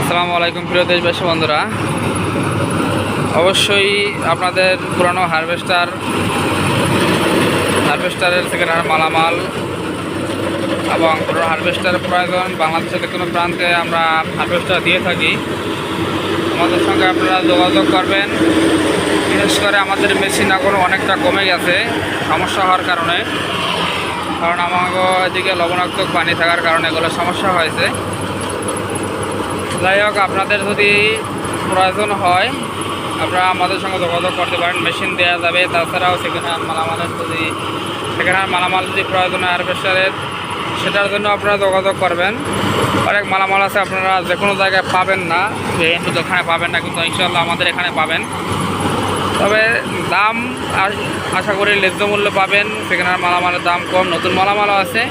আসসালামু আলাইকুম প্রিয় দেশবাসী বন্ধুরা। অবশ্যই আপনাদের পুরানো হারভেস্টার, হারভেস্টারের থেকে মালামাল এবং পুরো হারভেস্টার প্রয়োজন বাংলাদেশের কোনো প্রান্তে আমরা হারভেস্টার দিয়ে থাকি। আমাদের সঙ্গে আপনারা যোগাযোগ করবেন। বিশেষ করে আমাদের মেশিন এখন অনেকটা কমে গেছে, সমস্যা হওয়ার কারণে। কারণ আমাকে এদিকে লবণাক্ত পানি থাকার কারণে এগুলো সমস্যা হয়েছে। যাই হোক, আপনাদের যদি প্রয়োজন হয়, আপনারা আমাদের সঙ্গে যোগাযোগ করতে পারেন। মেশিন দেওয়া যাবে। তাছাড়াও সেখানে মালামালের যদি সেখানে মালামাল যদি প্রয়োজন হয় হারভেস্টারের সেটার জন্য আপনারা যোগাযোগ করবেন। অনেক মালামাল আছে, আপনারা যে কোনো জায়গায় পাবেন না। যে দোকানে পাবেন না, কিন্তু ইনশাল্লাহ আমাদের এখানে পাবেন। তবে দাম আশা করি ন্যায্য মূল্য পাবেন। সেখানে মালামালের দাম কম। নতুন মালামালও আছে।